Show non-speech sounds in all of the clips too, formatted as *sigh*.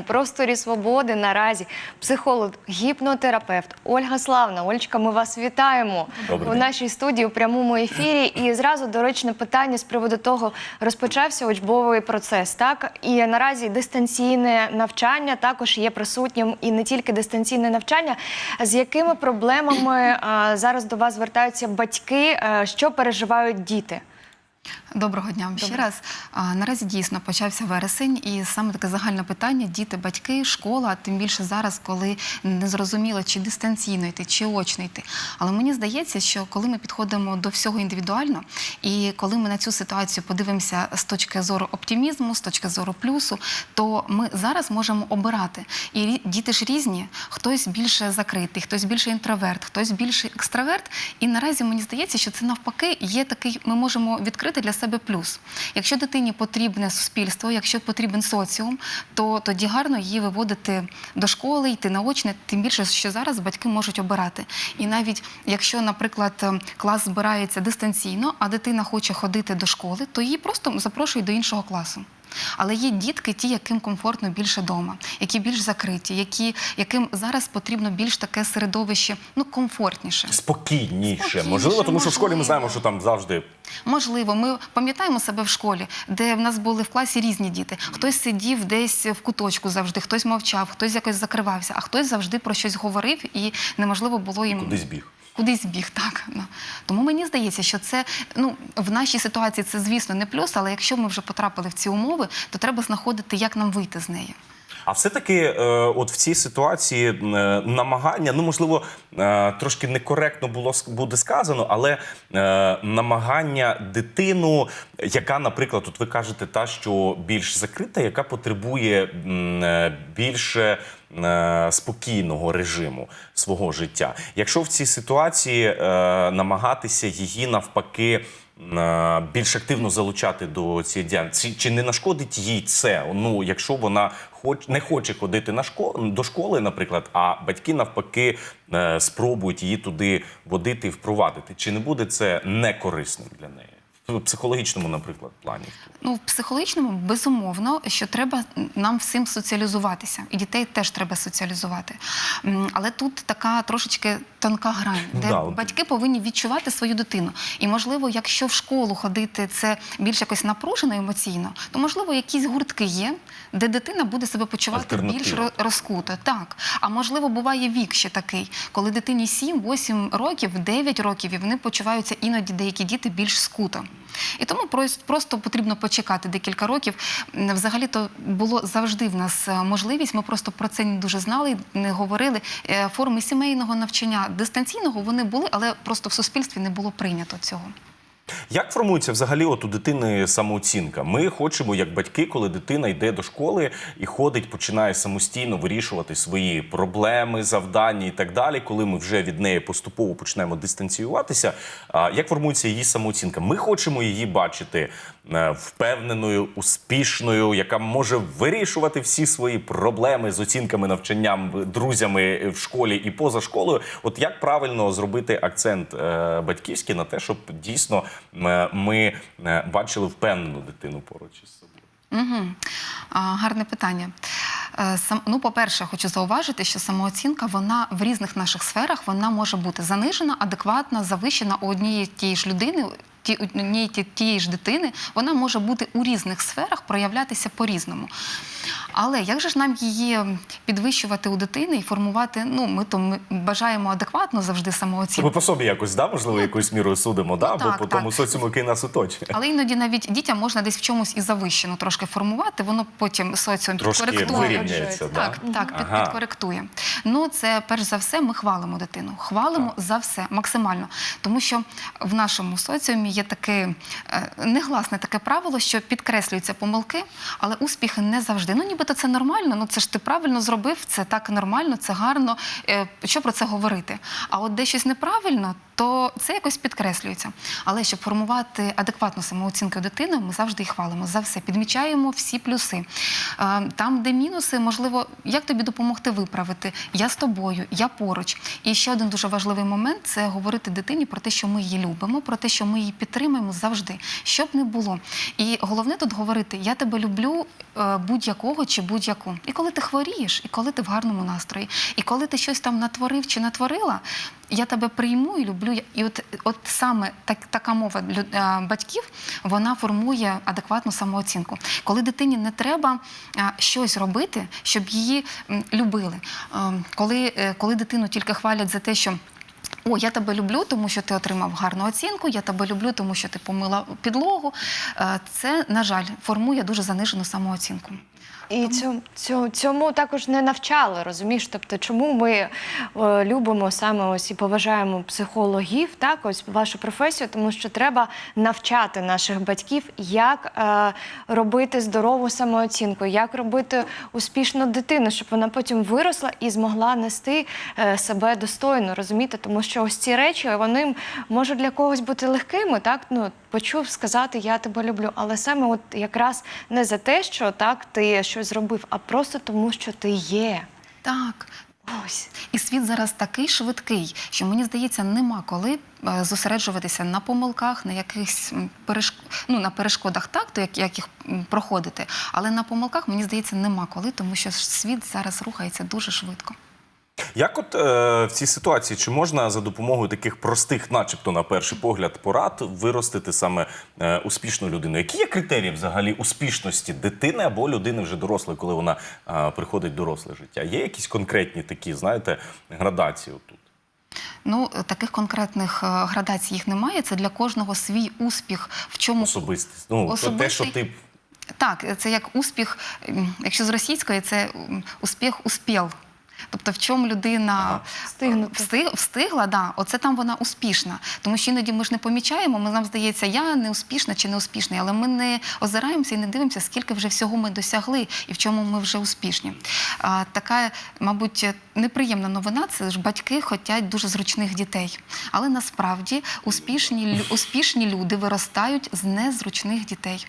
у просторі свободи наразі психолог, гіпнотерапевт Ольга Славна. Ольчка, ми вас вітаємо Добрий у нашій студії у прямому ефірі. І зразу доречне питання з приводу того, розпочався учбовий процес. Так і наразі дистанційне навчання також є присутнім, і не тільки дистанційне навчання. З якими проблемами а, зараз до вас звертаються батьки? а, що переживають діти? Доброго дня вам ще раз. А, наразі дійсно почався вересень, і саме таке загальне питання: діти, батьки, школа, тим більше зараз, коли не зрозуміло, чи дистанційно йти, чи очно йти. Але мені здається, що коли ми підходимо до всього індивідуально, і коли ми на цю ситуацію подивимося з точки зору оптимізму, з точки зору плюсу, то ми зараз можемо обирати. І діти ж різні, хтось більше закритий, хтось більше інтроверт, хтось більше екстраверт. І наразі мені здається, що це навпаки є такий, ми можемо відкрити для себе плюс. Якщо дитині потрібне суспільство, якщо потрібен соціум, то тоді гарно її виводити до школи, йти наочне, тим більше, що зараз батьки можуть обирати. І навіть якщо, наприклад, ем, клас збирається дистанційно, а дитина хоче ходити до школи, то її просто запрошують до іншого класу. Але є дітки, ті, яким комфортно більше вдома, які більш закриті, які, яким зараз потрібно більш таке середовище, ну комфортніше. Спокійніше. Спокійніше, Можливо, тому що в школі ми можливо. знаємо, що там завжди Можливо, ми пам'ятаємо себе в школі, де в нас були в класі різні діти. Хтось сидів десь в куточку завжди, хтось мовчав, хтось якось закривався, а хтось завжди про щось говорив, і неможливо було їм кудись біг. Кудись біг, так. Тому мені здається, що це ну, в нашій ситуації це, звісно, не плюс, але якщо ми вже потрапили в ці умови, то треба знаходити, як нам вийти з неї. А все-таки, е, от в цій ситуації е, намагання, ну можливо, е, трошки некоректно було буде сказано, але намагання дитину, яка, наприклад, от ви кажете, та що більш закрита, яка потребує більше спокійного режиму свого життя. Якщо в цій ситуації е, намагатися її навпаки. е, Більш активно залучати до цієї діяльності. Чи не нашкодить їй це? Ну, якщо вона хоч не хоче ходити на школу до школи, наприклад, а батьки навпаки е, спробують її туди водити і впровадити. Чи не буде це некорисним для неї? В психологічному, наприклад, плані. Ну, в психологічному безумовно, що треба нам всім соціалізуватися, і дітей теж треба соціалізувати. Але тут така трошечки тонка грань, Ну де да, от. батьки повинні відчувати свою дитину. І можливо, якщо в школу ходити це більш якось напружено емоційно, то можливо якісь гуртки є, де дитина буде себе почувати більш розкуто. Так. А можливо, буває вік ще такий, коли дитині 7-8 років, 9 років, і вони почуваються іноді деякі діти більш скуто. І тому просто потрібно почекати декілька років. Взагалі-то було завжди в нас е, можливість. Ми просто про це не дуже знали, не говорили. Е, Форми сімейного навчання дистанційного вони були, але просто в суспільстві не було прийнято цього. Як формується взагалі от у дитини самооцінка? Ми хочемо, як батьки, коли дитина йде до школи і ходить, починає самостійно вирішувати свої проблеми, завдання і так далі. Коли ми вже від неї поступово почнемо дистанціюватися, а, як формується її самооцінка? Ми хочемо її бачити е, впевненою, успішною, яка може вирішувати всі свої проблеми з оцінками, навчанням, друзями в школі і поза школою. От як правильно зробити акцент е, батьківський на те, щоб дійсно е, ми е, бачили впевнену дитину поруч із собою? Угу. Гарне питання. Е, Сам, ну, по-перше, хочу зауважити, що самооцінка вона в різних наших сферах вона може бути занижена, адекватна, завищена у однієї тієї ж людини. Ті, однієї ті- тієї ж дитини вона може бути у різних сферах, проявлятися по-різному. Але як же ж нам її підвищувати у дитини і формувати? Ну, ми то ми бажаємо адекватно завжди самооцінку. ми по собі якось да, можливо, якоюсь мірою судимо, да? так, по тому так. соціуму, який нас оточує. Але іноді навіть дітям можна десь в чомусь і завищено трошки формувати, воно потім соціум Трошки підкоректує. вирівняється, да? Так, так, під, Ага. підкоректує. Ну, це перш за все, ми хвалимо дитину. Хвалимо за все максимально. Тому що в нашому соціумі є таке е, негласне таке правило, що підкреслюються помилки, але успіхи не завжди. Ну, нібито це нормально, ну це ж ти правильно зробив, це так нормально, це гарно. Е, Що про це говорити? А от де щось неправильно, то це якось підкреслюється. Але щоб формувати адекватну самооцінку дитини, ми завжди їх хвалимо за все, підмічаємо всі плюси. Е, Там, де мінуси, можливо, як тобі допомогти виправити? Я з тобою, я поруч. І ще один дуже важливий момент це говорити дитині про те, що ми її любимо, про те, що ми її підтримуємо завжди, щоб не було. І головне тут говорити: я тебе люблю е, будь-якого чи будь-яку. І коли ти хворієш, і коли ти в гарному настрої, і коли ти щось там натворив чи натворила. Я тебе прийму і люблю. І от, от саме так, така мова е, батьків вона формує адекватну самооцінку. Коли дитині не треба е, щось робити, щоб її любили. Е, Коли, коли дитину тільки хвалять за те, що о, я тебе люблю, тому що ти отримав гарну оцінку, я тебе люблю, тому що ти помила підлогу. Е, Це, на жаль, формує дуже занижену самооцінку. І цьому, цьому, цьому також не навчали, розумієш? Тобто, чому ми е, любимо саме ось і поважаємо психологів, так, ось вашу професію, тому що треба навчати наших батьків, як е, робити здорову самооцінку, як робити успішну дитину, щоб вона потім виросла і змогла нести е, себе достойно, розумієте? Тому що ось ці речі вони можуть для когось бути легкими, так ну почув сказати Я тебе люблю, але саме от якраз не за те, що так ти щось зробив, а просто тому, що ти є. Так. Ось. І світ зараз такий швидкий, що мені здається, нема коли е, зосереджуватися на помилках, на якихось перешк... ну, на перешкодах, так, то як, як їх проходити. Але на помилках, мені здається, нема коли, тому що світ зараз рухається дуже швидко. Як от е, в цій ситуації чи можна за допомогою таких простих, начебто на перший погляд, порад виростити саме е, успішну людину? Які є критерії взагалі успішності дитини або людини вже дорослої, коли вона е, приходить в доросле життя? Є якісь конкретні такі, знаєте, градації тут? Ну, таких конкретних е, градацій їх немає. Це для кожного свій успіх, в чому Особистість. Ну, то те, що ти Так, це як успіх, якщо з російської, це успіх успіл. Тобто, в чому людина Ага. Встиг, встигла, да, оце там вона успішна. Тому що іноді ми ж не помічаємо, ми нам здається, я не успішна чи не успішний, але ми не озираємося і не дивимося, скільки вже всього ми досягли і в чому ми вже успішні. А, така, мабуть, неприємна новина це ж батьки хочуть дуже зручних дітей. Але насправді успішні, успішні люди виростають з незручних дітей.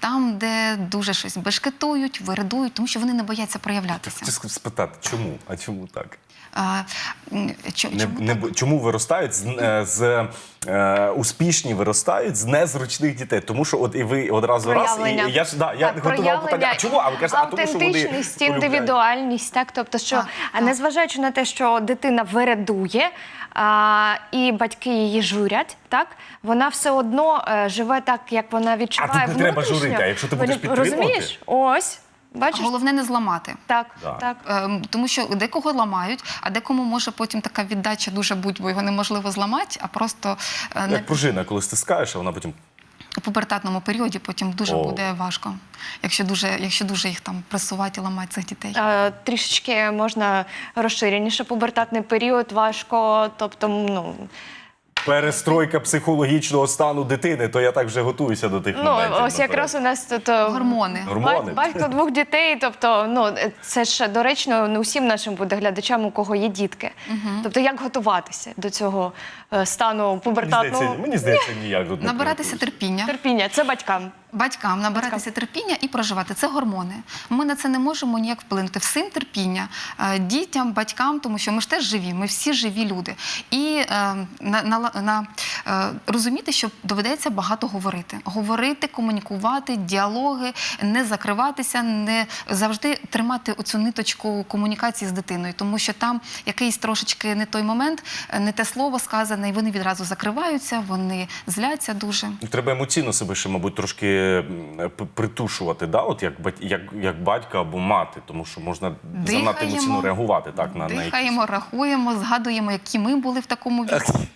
Там, де дуже щось бешкетують, вирадують, тому що вони не бояться проявлятися. хотів спитати, чому? А чому так? А, Не, чому не, так? чому виростають з, е, з е, успішні виростають з незручних дітей? Тому що от і ви одразу раз і, і я ж да я Так, готував питання. А чому? А ви кажете, а тому що вони індивідуальність, так тобто, що а так. Незважаючи на те, що дитина вирадує, а, і батьки її журять, так вона все одно е, живе так, як вона відчуває. тут не треба внутрішньо. журити, а якщо ти будеш підтримувати? розумієш? Ось бачиш, Головне не зламати. так, Да. так. Ем, Тому що декого ламають, а декому може потім така віддача дуже бути, бо його неможливо зламати, а просто е, на Як пружина, коли стискаєш, а вона потім пубертатному періоді потім дуже О. буде важко, якщо дуже, якщо дуже їх там пресувати і ламати цих дітей. Е, Трішечки можна розширеніше пубертатний період, важко, тобто, ну. перестройка психологічного стану дитини, то я так вже готуюся до тих Ну, моментів. ось наперед. якраз у нас тут е, Гормони. Гормони. Батько двох дітей, тобто, ну е, це ж доречно не усім нашим буде глядачам, у кого є дітки. Тобто, як готуватися до цього е, стану Мені пубертатного здається, мені здається, ніяк тут не Набиратися терпіння. терпіння? Це батькам. Батькам набиратися терпіння і проживати це гормони. Ми на це не можемо ніяк вплинути. Всім терпіння е, дітям, батькам, тому що ми ж теж живі, ми всі живі люди. І е, на, на, на е, розуміти, що доведеться багато говорити, говорити, комунікувати, діалоги, не закриватися, не завжди тримати оцю ниточку комунікації з дитиною, тому що там якийсь трошечки не той момент, е, не те слово сказане, і вони відразу закриваються, вони зляться дуже. Треба емоційно себе ще, мабуть, трошки притушувати, да? От як, як, як батька або мати, тому що можна занадто Дихаємо, емоційно реагувати так, на, на якісь рахуємо, згадуємо, які ми були в такому віці. *laughs*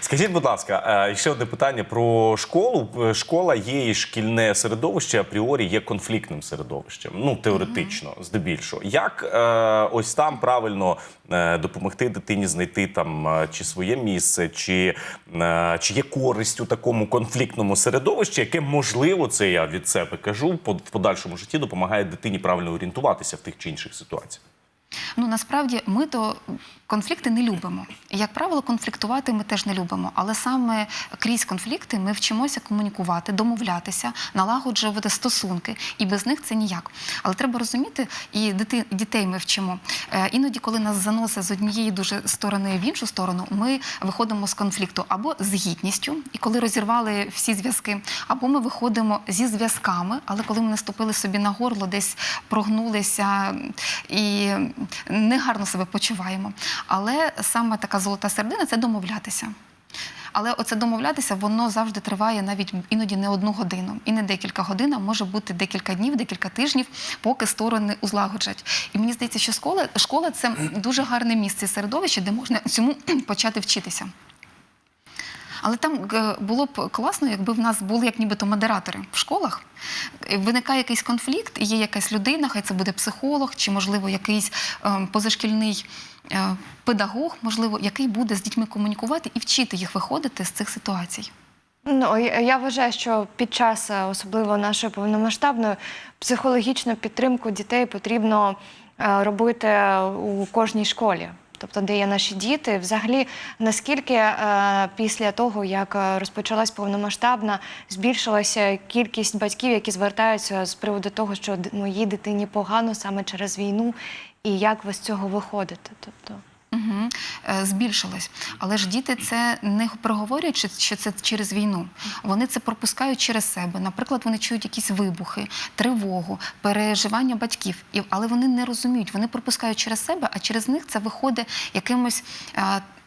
Скажіть, будь ласка, е, ще одне питання про школу. Е, Школа є і шкільне середовище апріорі є конфліктним середовищем. Ну теоретично, здебільшого. Як е, ось там правильно допомогти дитині знайти там чи своє місце, чи, чи є користь у такому конфліктному середовищі, яке можливо, це я від себе кажу, в подальшому житті допомагає дитині правильно орієнтуватися в тих чи інших ситуаціях. Ну насправді ми то конфлікти не любимо. Як правило, конфліктувати ми теж не любимо. Але саме крізь конфлікти ми вчимося комунікувати, домовлятися, налагоджувати стосунки, і без них це ніяк. Але треба розуміти, і дити, дітей ми вчимо. Е, іноді, коли нас заносить з однієї дуже сторони в іншу сторону, ми виходимо з конфлікту або з гідністю, і коли розірвали всі зв'язки, або ми виходимо зі зв'язками, але коли ми наступили собі на горло, десь прогнулися і негарно себе почуваємо. Але саме така золота середина це домовлятися. Але оце домовлятися, воно завжди триває навіть іноді не одну годину, і не декілька годин, а може бути декілька днів, декілька тижнів, поки сторони узлагоджать. І мені здається, що школа, школа це дуже гарне місце і середовище, де можна цьому *clears throat* почати вчитися. Але там е, було б класно, якби в нас були як нібито модератори в школах. Е, Виникає якийсь конфлікт, є якась людина, хай це буде психолог, чи, можливо, якийсь е, позашкільний педагог, можливо, який буде з дітьми комунікувати і вчити їх виходити з цих ситуацій. Ну я вважаю, що під час особливо нашої повномасштабної психологічну підтримку дітей потрібно робити у кожній школі. Тобто, де є наші діти, взагалі, наскільки е, після того, як е, розпочалась повномасштабна, збільшилася кількість батьків, які звертаються з приводу того, що моїй дитині погано саме через війну, і як ви з цього виходите? Тобто, Угу. Збільшилось. Але ж діти це не проговорюють, що- це через війну. Вони це пропускають через себе. Наприклад, вони чують якісь вибухи, тривогу, переживання батьків. Але вони не розуміють, вони пропускають через себе, а через них це виходить якимось.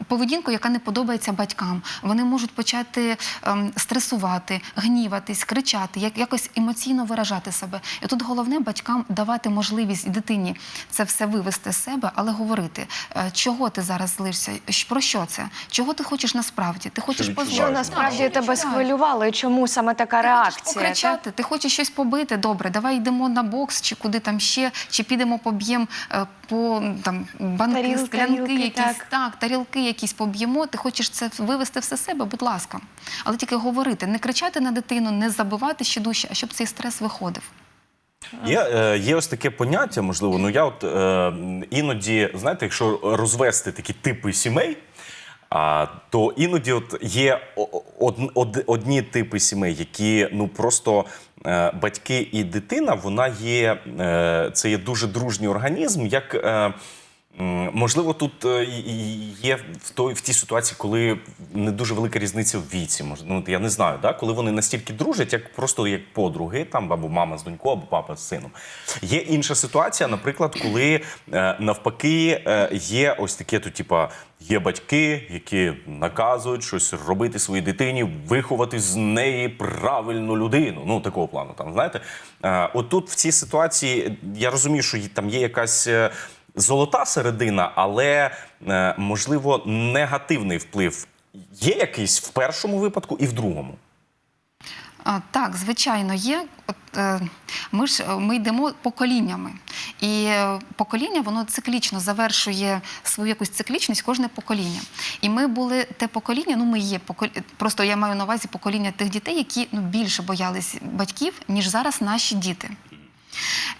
Поведінкою, яка не подобається батькам, вони можуть почати ем, стресувати, гніватись, кричати, як якось емоційно виражати себе. І тут головне батькам давати можливість дитині це все вивести з себе, але говорити, е, чого ти зараз злишся, Щ- про що це? Чого ти хочеш насправді? Ти хочеш відчуваєш? що насправді Так, тебе схвилювало, і чому саме така Ти хочеш реакція? так? покричати, ти хочеш щось побити, добре, давай йдемо на бокс, чи куди там ще, чи підемо поб'ємо е, по там банки, Таріл- склянки, тарілки, якісь так. так, тарілки якісь поб'ємо. Ти хочеш це вивести все себе, будь ласка. Але тільки говорити, не кричати на дитину, не забивати ще дужче, а щоб цей стрес виходив. Є, е, є ось таке поняття, можливо, ну я от е, іноді, знаєте, якщо розвести такі типи сімей, а, то іноді от є од, од, одні типи сімей, які ну просто е, батьки і дитина, вона є, е, це є дуже дружній організм, як. Е, Можливо, тут е, є в той в тій ситуації, коли не дуже велика різниця в віці. Ну я не знаю, да? коли вони настільки дружать, як просто як подруги, там або мама з донькою, або папа з сином. Є інша ситуація, наприклад, коли е, навпаки е, є ось таке, то типа є батьки, які наказують щось робити своїй дитині, виховати з неї правильну людину. Ну такого плану. Там знаєте, отут в цій ситуації я розумію, що там є якась. Золота середина, але е, можливо негативний вплив є якийсь в першому випадку і в другому. Так, звичайно, є. Е, ми ж ми йдемо поколіннями. І е, покоління воно циклічно завершує свою якусь циклічність кожне покоління. І ми були те покоління, ну ми є просто я маю на увазі покоління тих дітей, які ну, більше боялись батьків, ніж зараз наші діти.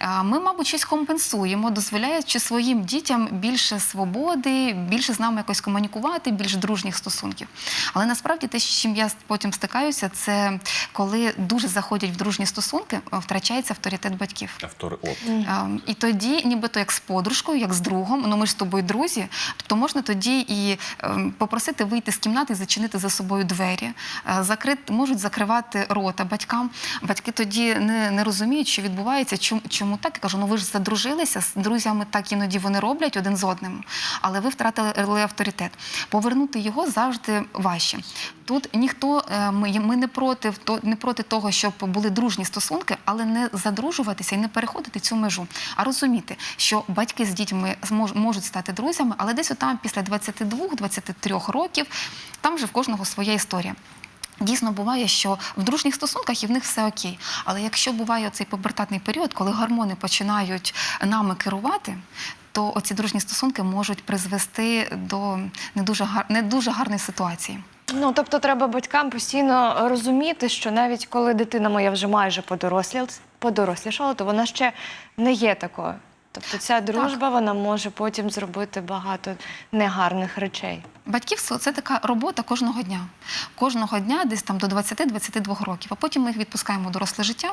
Е, Ми, мабуть, щось компенсуємо, дозволяючи своїм дітям більше свободи, більше з нами якось комунікувати, більш дружніх стосунків. Але насправді те, з чим я потім стикаюся, це коли дуже заходять в дружні стосунки, е, втрачається авторитет батьків. Автори. Ем, І тоді, нібито як з подружкою, як з другом, ну ми ж з тобою друзі. Тобто можна тоді і попросити вийти з кімнати і зачинити за собою двері, Е, закрити, можуть закривати рота батькам. Батьки тоді не, не розуміють, що відбувається. Чому, чому так? Я кажу, ну ви ж задружилися з друзями, так іноді вони роблять один з одним, але ви втратили авторитет. Повернути його завжди важче. Тут ніхто е, ми, ми не проти не проти того, щоб були дружні стосунки, але не задружуватися і не переходити цю межу, а розуміти, що батьки з дітьми можуть стати друзями, але десь отам після 22-23 років там вже в кожного своя історія. Дійсно буває, що в дружніх стосунках і в них все окей. Але якщо буває цей пубертатний період, коли гормони починають нами керувати, то оці дружні стосунки можуть призвести до не дуже гар... не дуже гарної ситуації. Ну тобто, треба батькам постійно розуміти, що навіть коли дитина моя вже майже подорослішала, то вона ще не є такою. Тобто ця дружба вона може потім зробити багато негарних речей. Батьківство це така робота кожного дня. Кожного дня, десь там до 20-22 років. А потім ми їх відпускаємо в доросле життя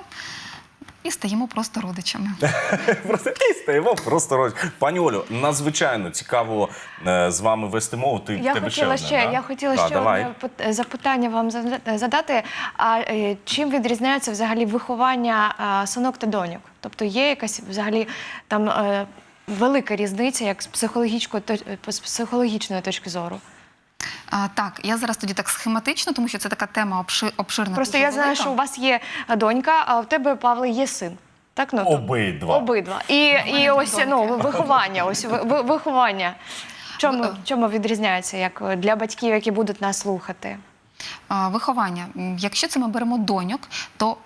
і стаємо просто родичами. *laughs* Просто і стаємо просто роз. Пані Олю, надзвичайно цікаво е, з вами вести мову. Ти Я тебе хотіла ще, ще, да? я хотіла Да, ще давай. одне запитання вам задати. А е, чим відрізняється взагалі виховання а, синок та доньок? Тобто є якась взагалі там е, велика різниця, як з психологічної точ- з психологічної точки зору? А, так, я зараз тоді так схематично, тому що це така тема обши- обширна. Просто я знаю, велика. що у вас є донька, а у тебе, Павле, є син. Так, ну, Обидва. Обидва. І, і ось ну, виховання, ось ви- ви- виховання. Чому, чому відрізняється як е, для батьків, які будуть нас слухати? А, Виховання. Якщо це ми беремо доньок, то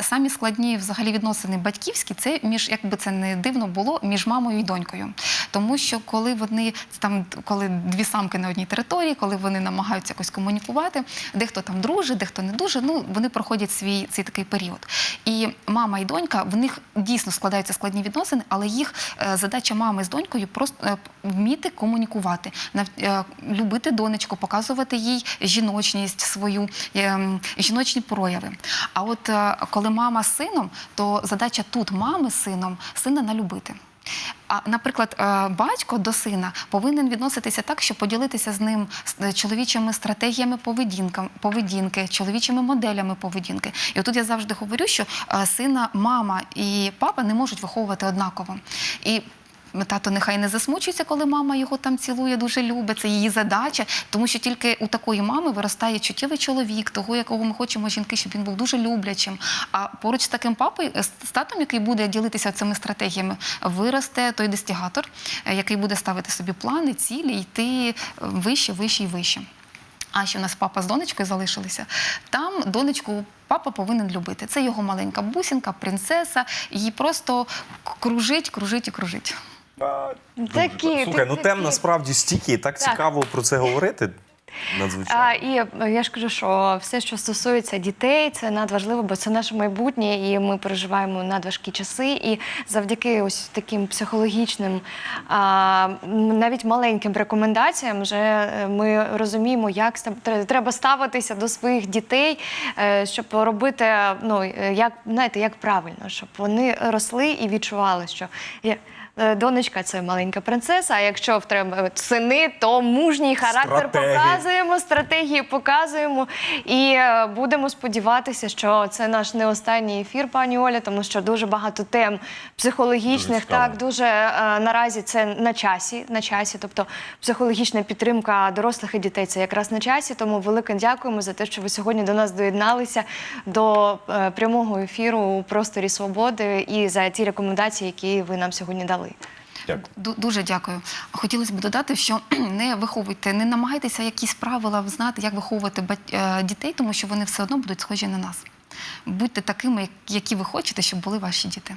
самі складні взагалі відносини батьківські це між, як би це не дивно було, між мамою і донькою. Тому що коли вони там, коли дві самки на одній території, коли вони намагаються якось комунікувати, дехто там дружить, дехто не дуже, ну вони проходять свій цей такий період. І мама і донька, в них дійсно складаються складні відносини, але їх е, задача мами з донькою просто е, вміти комунікувати, е, любити донечку, показувати їй жіночність свою, ем, жіночні прояви. А от е, коли мама з сином, то задача тут мами з сином сина налюбити. А, наприклад, е, батько до сина повинен відноситися так, щоб поділитися з ним чоловічими стратегіями поведінки, чоловічими моделями поведінки. І отут я завжди говорю, що е, сина, мама і папа не можуть виховувати однаково. І Тато нехай не засмучується, коли мама його там цілує, дуже любить. Це її задача, тому що тільки у такої мами виростає чуттєвий чоловік, того, якого ми хочемо жінки, щоб він був дуже люблячим. А поруч з таким папою, е, з татом, який буде ділитися цими стратегіями, виросте той дестігатор, е, який буде ставити собі плани, цілі, йти е, вище, вище і вище. А що у нас папа з донечкою залишилися, там донечку папа повинен любити. Це його маленька бусінка, принцеса, її просто кружить, кружить і кружить. А, Такі, Слухай, ну тем насправді стільки, так, Так. цікаво про це говорити. А, і я ж кажу, що все, що стосується дітей, це надважливо, бо це наше майбутнє, і ми переживаємо надважкі часи. І завдяки ось таким психологічним, а, навіть маленьким рекомендаціям, вже е, ми розуміємо, як треба ставитися до своїх дітей, е, щоб робити ну е, як знаєте, як правильно, щоб вони росли і відчували, що е, Донечка це маленька принцеса. А якщо в треба сини, то мужній характер Стратегії. показуємо, стратегії показуємо. І е, будемо сподіватися, що це наш не останній ефір, пані Оля, тому що дуже багато тем психологічних. Дуже так дуже е, наразі це на часі. На часі, тобто психологічна підтримка дорослих і дітей це якраз на часі. Тому велике дякуємо за те, що ви сьогодні до нас доєдналися до е, прямого ефіру у просторі свободи і за ті рекомендації, які ви нам сьогодні дали. Дякую. Дуже дякую. Хотілося б додати, що *clears throat* не виховуйте, не намагайтеся якісь правила знати, як виховувати е, дітей, тому що вони все одно будуть схожі на нас. Будьте такими, які ви хочете, щоб були ваші діти.